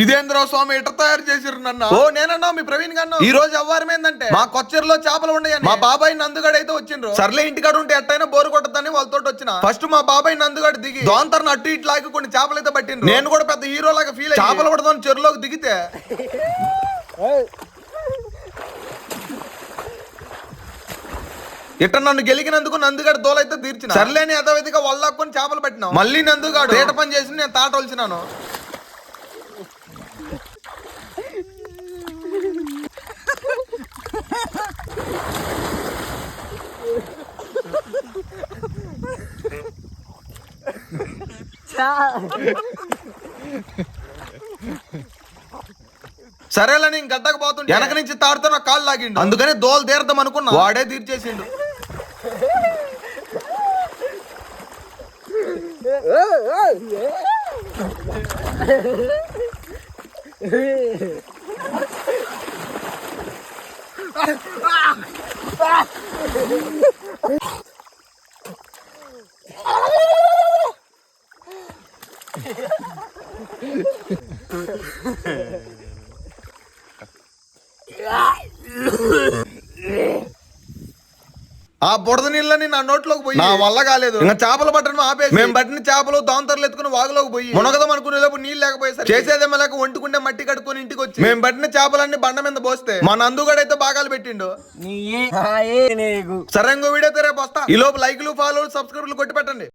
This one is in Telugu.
ఇదేంద్ర స్వామి ఎట తయారు చేసిర్రు నన్ను? ఓ నేనన్నా మీ ప్రవీణ్ గారు ఈ రోజు అవ్వారం ఏందంటే మా కొచ్చెరలో చేపలు ఉన్నాయని మా బాబాయ్ నందుగాడు అయితే వచ్చిండ్రు. సర్లే ఇంటికాడ ఉంటే ఎట్టయినా బోరు కొట్టద్దని వాళ్ళతో వచ్చిన. ఫస్ట్ మా బాబాయ్ నందుగాడు దిగి దోంతరను అటు ఇటు లాగి కొన్ని చేపలు అయితే పట్టిండ్రు. నేను కూడా పెద్ద హీరో లాగా ఫీల్ చేపలు పడదాం చెరువులోకి దిగితే. ఇట్ట నన్ను గెలికినందుకు నందుగాడు దోలైతే తీర్చిన. సర్లేని యథావిధిగా వల్లాక్కొని చేపలు పట్టినాం మళ్ళీ నందుగాడు. తేట పని చేసి నేను తాట వలిచినాను సరేలని గడ్డకు పోతుంటే వెనక నుంచి తాడుతో నా కాళ్ళు లాగిండు. అందుకని దోలు తీరదాం అనుకున్నా. వాడే తీర్చేసిండు. ఆ బుడద నీళ్ళని నా నోట్లోకి పోయి నా వల్ల కాలేదు. ఇంకా చేపలు పట్టడం ఆపేసి మేము పట్టిన చేపలు దాంతర్లు ఎత్తుకుని వాగులోకి పోయి మునగదాం అనుకునే లోపు నీళ్ళు లేకపోయేసరి చేసేదేమో లేక వండుకుంటే మట్టి కడుక్కొని ఇంటికి వచ్చి మేము పట్టిన చేపలన్నీ బండ మీద పోస్తే మా నందుగడైతే బాగాలు పెట్టిండు. నీ ఏ నీకు. సరే ఇంకో వీడియో రేపు వస్తా ఈ లోపు లైక్లు ఫాలో సబ్స్క్రైబ్లు కొట్టి పెట్టండి